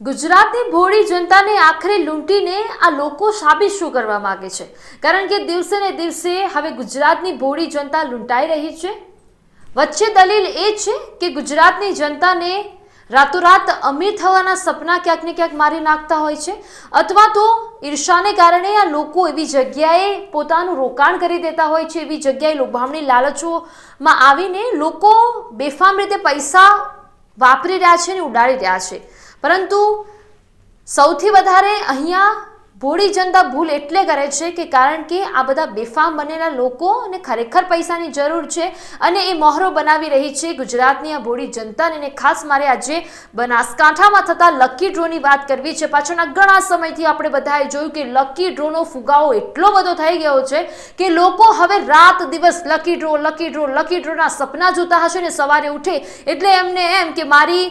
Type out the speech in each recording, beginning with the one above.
ગુજરાતની ભોળી જનતાને આખરે લૂંટીને આ લોકો સાબિત શું કરવા માગે છે? કારણ કે દિવસે ને દિવસે હવે ગુજરાતની ભોળી જનતા લૂંટાઈ રહી છે. વચ્ચે દલીલ એ છે કે ગુજરાતની જનતાને રાતોરાત અમીર થવાના સપના ક્યાંક ને ક્યાંક મારી નાખતા હોય છે, અથવા તો ઈર્ષાને કારણે આ લોકો એવી જગ્યાએ પોતાનું રોકાણ કરી દેતા હોય છે, એવી જગ્યાએ લોભામણી લાલચોમાં આવીને લોકો બેફામ રીતે પૈસા વાપરી રહ્યા છે અને ઉડાડી રહ્યા છે. પરંતુ સૌથી વધારે અહીંયા ભોળી જનતા ભૂલ એટલે કરે છે કે કારણ કે આ બધા બેફામ બનેલા લોકો અને ખરેખર પૈસાની જરૂર છે અને એ મોહરો બનાવી રહી છે. ગુજરાતની આ ભોળી જનતાને અને ખાસ મારે આજે બનાસકાંઠામાં થતા લકી ડ્રોની વાત કરવી છે. પાછળના ઘણા સમયથી આપણે બધાએ જોયું કે લકી ડ્રોનો ફુગાવો એટલો બધો થઈ ગયો છે કે લોકો હવે રાત દિવસ lucky draw lucky draw, lucky ડ્રોના સપના જોતા હશે ને સવારે ઉઠે એટલે એમને એમ કે મારી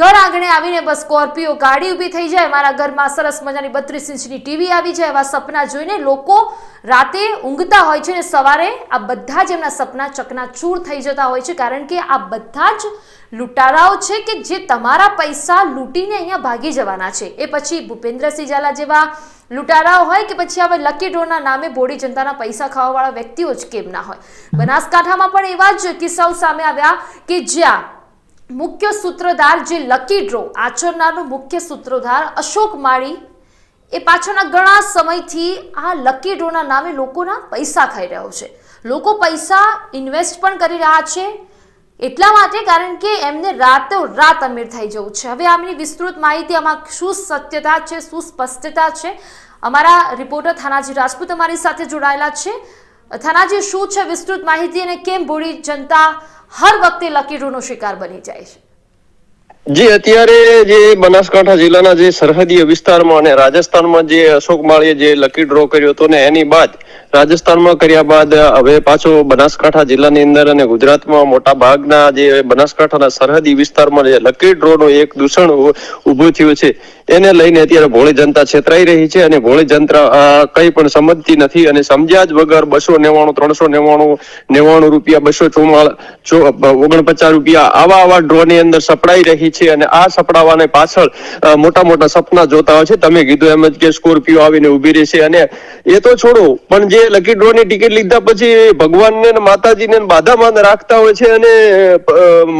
ઘર આંગણે આવીને બસ સ્કોર્પિયો ગાડી ઊભી થઈ જાય, મારા ઘરમાં સરસ મજાની બત્રીસ ઇંચની ટીવી આવી જાય એવા સપના જોઈને લોકો રાતે ઊંઘતા હોય છે અને સવારે આ બધા જ એમના સપના ચકનાચૂર થઈ જતા હોય છે કારણ કે આ બધા જ લૂંટારાઓ છે કે જે તમારા પૈસા લૂંટીને અહીંયા ભાગી જવાના છે. એ પછી ભૂપેન્દ્રસિંહ ઝાલા જેવા લૂંટારાઓ હોય કે પછી હવે લકી ડ્રોના નામે બોડી જનતાના પૈસા ખાવાવાળા વ્યક્તિઓ જ કેમ ના હોય. બનાસકાંઠામાં પણ એવા જ કિસ્સાઓ સામે આવ્યા કે જ્યાં મુખ્ય સૂત્રધાર જે લકી ડ્રો આચરનારનો મુખ્ય સૂત્રધાર અશોક માળી એ પાછળના ઘણા સમયથી આ લકી ડ્રોના નામે લોકોના પૈસા ખાઈ રહ્યો છે. લોકો પૈસા ઇન્વેસ્ટ પણ કરી રહ્યા છે. એટલા માટે કારણ કે એમને રાતો રાત અમીર થઈ જવું છે. હવે આમની વિસ્તૃત માહિતી આમાં શું સત્યતા છે, શું સ્પષ્ટતા છે? અમારા રિપોર્ટર થાનાજી રાજપૂત અમારી સાથે જોડાયેલા છે. થાનાજી, શું છે વિસ્તૃત માહિતી અને કેમ ભૂળી જનતા હર વખતે લકી ડ્રોનો શિકાર બની જાય છે? જી, અત્યારે જે બનાસકાંઠા જિલ્લાના જે સરહદીય વિસ્તારમાં અને રાજસ્થાનમાં જે અશોક માળીએ જે લકી ડ્રો કર્યો હતો ને એની બાદ રાજસ્થાનમાં કર્યા બાદ, હવે પાછો બનાસકાંઠા જિલ્લાની અંદર અને ગુજરાતમાં મોટા ભાગના જે બનાસકાંઠાના સરહદી વિસ્તારમાં જે લકી ડ્રોનો એક દૂષણ ઉભું થયું છે. એને લઈને અત્યારે ભોળી જનતા છેતરાઈ રહી છે અને ભોળી જનતા કઈ પણ સમજતી નથી અને સમજ્યા જ વગર બસો નેવાણું ત્રણસો નેવાણું નેવાણું રૂપિયા, બસો ઓગણપચાસ રૂપિયા આવા આવા ડ્રોની અંદર સપડાઈ રહી છે અને આ સપડાવાને પાછળ મોટા મોટા સપના જોતા હોય છે. તમે કીધું એમ જ કે સ્કોર્પિયો આવીને ઊભી રહેશે અને એ તો છોડો, પણ જે લકી ડ્રોની ટિકિટ લીધા પછી ભગવાનને ને માતાજીને ને બાધામાં રાખતા હોય છે અને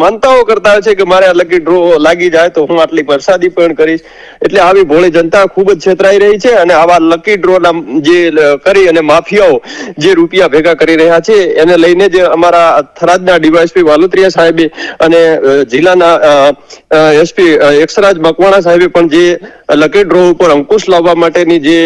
માનતાઓ કરતા હોય છે કે મારે આ લકી ડ્રો લાગી જાય તો હું આટલી પ્રસાદી પણ કરીશ. એટલે આવી ભોળી જનતા ખૂબ જ છેતરાઈ રહી છે અને આવા લકી ડ્રો જે કરી અને માફિયાઓ જે રૂપિયા ભેગા કરી રહ્યા છે, એને લઈને જ અમારા થરાદના ડીવાયસપી વાલુત્રિયા સાહેબે અને જિલ્લાના એસપી એક્સરાજ મકવાણા સાહેબે પણ જે લકી ડ્રો ઉપર અંકુશ લાવવા માટેની જે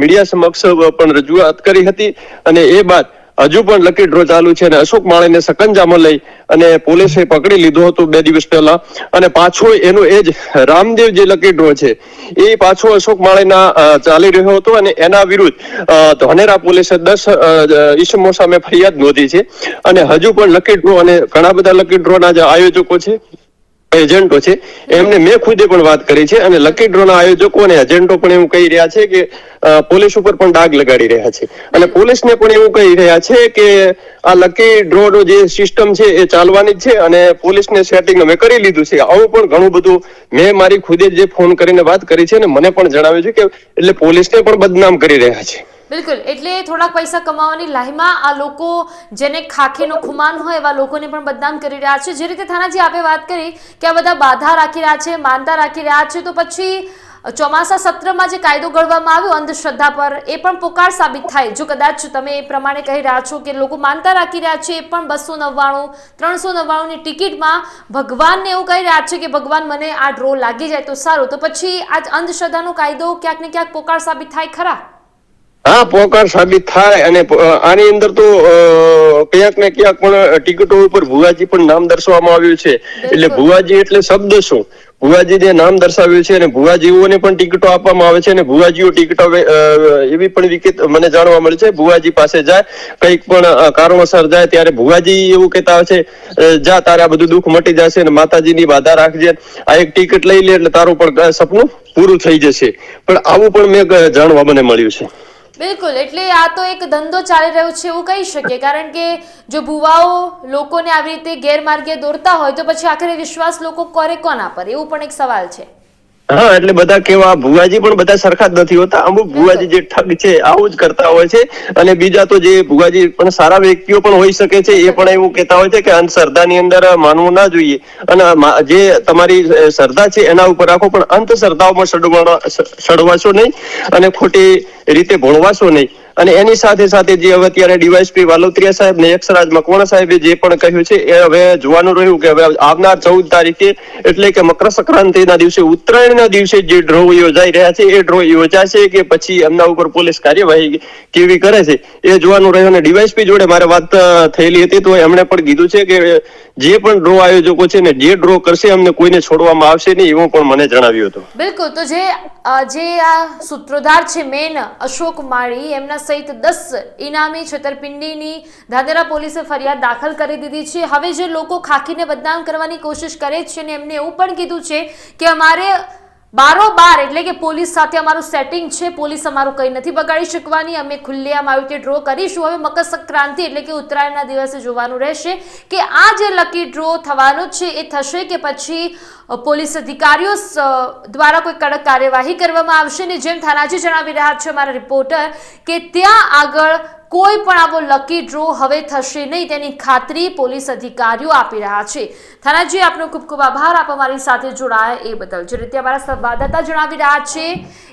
મીડિયા સમક્ષ પણ રજૂઆત કરી હતી. અને એ બાદ હજુ પણ લકી ડ્રો ચાલુ છે અને અશોક માળીને સકંજામાં લઈ અને પોલીસે પકડી લીધો હતો બે દિવસ પહેલા. અને પાછો એનો એ જ રામદેવ જે લકી ડ્રો છે એ પાછો અશોક માળીના ચાલી રહ્યો હતો અને એના વિરુદ્ધ અ, પોલીસે દસ ઈસમો સામે ફરિયાદ નોંધી છે. અને હજુ પણ લકી ડ્રો અને ઘણા બધા લકી ડ્રોના જે આયોજકો છે. એજન્ટો છે, એમને મેં ખુદે પણ વાત કરી છે અને લકી ડ્રોના આયોજકો અને એજન્ટો પણ એવું કહી રહ્યા છે કે પોલીસ ઉપર પણ ડાગ લગાડી રહ્યા છે. અને પોલીસને પણ એવું કહી રહ્યા છે કે, આ લકી ડ્રોનો જે સિસ્ટમ છે એ ચાલવાની જ છે અને પોલીસને સેટિંગ અમે કરી લીધું છે. આવું પણ ઘણું બધું મેં મારી ખુદે જ ફોન કરીને વાત કરી છે અને મને પણ જણાવ્યું છે કે, એટલે પોલીસને પણ બદનામ કરી રહ્યા છે. બિલકુલ. એટલે થોડાક પૈસા કમાવાની લાહીમાં આ લોકો જેને ખાખીનો ખુમાન હોય એવા લોકોને પણ બદનામ કરી રહ્યા છે. જે રીતે થાનાજી આપે વાત કરી કે આ બધા બાધા રાખી રહ્યા છે, માનતા રાખી રહ્યા છે, તો પછી ચોમાસા સત્રમાં જે કાયદો ઘડવામાં આવ્યો અંધશ્રદ્ધા પર, એ પણ પોકાર સાબિત થાય. જો કદાચ તમે એ પ્રમાણે કહી રહ્યા છો કે લોકો માનતા રાખી રહ્યા છે, એ પણ બસો નવ્વાણું, ત્રણસો નવ્વાણુંની ટિકિટમાં ભગવાનને એવું કહી રહ્યા છે કે ભગવાન મને આ ડ્રો લાગી જાય તો સારું. તો પછી આ અંધશ્રદ્ધાનો કાયદો ક્યાંક ને ક્યાંક પોકાર સાબિત થાય ખરા? હા પોકાર સાબિત થાય અને આની અંદર તો ક્યાંક ને ક્યાંક પણ ટિકિટો ઉપર ભુવાજી પણ નામ દર્શાવવામાં આવ્યું છે. એટલે ભુવાજી એટલે શબ્દ શું? ભુવાજી જે નામ દર્શાવ્યું છે અને ભુવાજીઓને પણ ટિકિટો આપવામાં આવે છે અને ભુવાજીઓ ટિકિટો એવી પણ વિગત મને જાણવા મળે છે. ભુવાજી પાસે જાય કંઈક પણ કારણોસર જાય ત્યારે ભુવાજી એવું કહેતા હોય છે જા તારે આ બધું દુઃખ મટી જશે અને માતાજીની બાધા રાખજે. આ એક ટિકિટ લઈ લે એટલે તારું પણ સપનું પૂરું થઈ જશે. પણ આવું પણ મેં જાણવા મને મળ્યું છે. બિલકુલ, એટલે આ તો એક ધંધો ચાલી રહ્યો છે એવું કહી શકીએ. કારણ કે જો ભુવાઓ લોકોને આવી રીતે ગેરમાર્ગે દોરતા હોય તો પછી આખરે વિશ્વાસ લોકો કરે કોના પર? એવું પણ એક સવાલ છે. હા એટલે બધા કેવા ભુવાજી પણ બધા સરખા જ નથી હોતા. અમુક ભુવાજી જે ઠગ છે આવું જ કરતા હોય છે. અને બીજા તો જે ભુવાજી પણ સારા વ્યક્તિઓ પણ હોઈ શકે છે એ પણ એવું કહેતા હોય છે કે અંધશ્રદ્ધાની અંદર માનવું ના જોઈએ. અને જે તમારી શ્રદ્ધા છે એના ઉપર રાખો પણ અંધશ્રદ્ધાઓમાં સડવા સડવાશો નહીં અને ખોટી રીતે ભોળવાશો નહીં. અને એની સાથે સાથે જે હવે અત્યારે ડીવાયસપી વાલોત્રિયા સાહેબ ને યક્ષરાજ મકવાણા સાહેબે જે પણ કહ્યું છે, એ હવે જોવાનું રહ્યું કે હવે આવનાર ચૌદ તારીખે એટલે કે મકર સંક્રાંતિના દિવસે, ઉત્તરાયણના દિવસે જે ડ્રો યોજાઈ રહ્યા છે, એ ડ્રો યોજાશે કે પછી એમના ઉપર પોલીસ કાર્યવાહી કેવી કરે છે, એ જોવાનું રહ્યું. અને ડીવાયસપી જોડે મારે વાત થયેલી હતી, તો એમણે પણ કીધું છે કે જે પણ ડ્રો આયોજકો છે ને, જે ડ્રો કરશે અમને કોઈને છોડવામાં આવશે નહીં, એવું પણ મને જણાવ્યું હતું. બિલકુલ, તો જે જે આ સૂત્રોધાર છે, મેન અશોક માળી, એમના સહિત દસ ઇનામી છેતરપિંડીની ધાનેરા પોલીસે ફરિયાદ દાખલ કરી દીધી છે. હવે જે લોકો ખાખીને બદનામ કરવાની કોશિશ કરે છે અને એમને એવું પણ કીધું છે કે અમારે બારોબાર એટલે કે પોલીસ સાથે અમારું સેટિંગ છે, પોલીસ અમારું કંઈ નથી બગાડી શકવાની. અમે ખુલ્લેઆમ આવી રીતે ડ્રો કરીશું. હવે મકર સંક્રાંતિ એટલે કે ઉત્તરાયણના દિવસે જોવાનું રહેશે કે આ જે લકી ડ્રો થવાનો છે, એ થશે કે પછી પોલીસ અધિકારીઓ દ્વારા કોઈ કડક કાર્યવાહી કરવામાં આવશે? ને જેમ થાનાજી જણાવી રહ્યા છે અમારા રિપોર્ટર કે ત્યાં આગળ કોઈ પણ આવો લકી ડ્રો હવે થશે નહીં તેની ખાતરી પોલીસ અધિકારીઓ આપી રહ્યા છે. થાનાજી, આપનો ખૂબ ખૂબ આભાર. આપ અમારી સાથે જોડાયા એ બદલ. જે રીતે અમારા સંવાદદાતા જણાવી રહ્યા છે,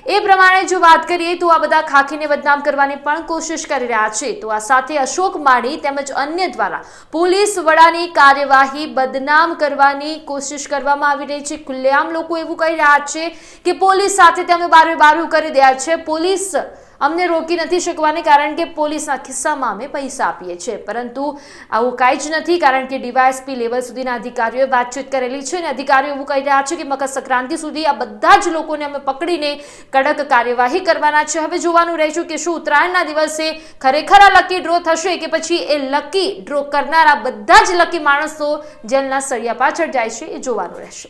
એ પ્રમાણે જો વાત કરીએ તો આ બધા ખાખીને બદનામ કરવાની પણ કોશિશ કરી રહ્યા છે. તો આ સાથે અશોક માળી તેમજ અન્ય દ્વારા પોલીસ વડાની કાર્યવાહી બદનામ કરવાની કોશિશ કરવામાં આવી રહી છે. ખુલ્લેઆમ લોકો એવું કહી રહ્યા છે કે પોલીસ સાથે તમે બારું બારું કરી રહ્યા છે. પોલીસ અમને રોકી નથી શકવાને કારણ કે પોલીસના ખિસ્સામાં અમે પૈસા આપીએ છીએ. પરંતુ આવું કાંઈ જ નથી કારણ કે ડીવાયએસપી લેવલ સુધીના અધિકારીઓએ વાતચીત કરેલી છે અને અધિકારીઓ એવું કહી રહ્યા છે કે મકર સંક્રાંતિ સુધી આ બધા જ લોકોને અમે પકડીને કડક કાર્યવાહી કરવાના છે. હવે જોવાનું રહેશું કે શું ઉત્તરાયણના દિવસે ખરેખર આ લકી ડ્રો થશે કે પછી એ લકી ડ્રો કરનારા બધા જ લકી માણસો જેલના સળિયા પાછળ જાય છે એ જોવાનું રહેશે.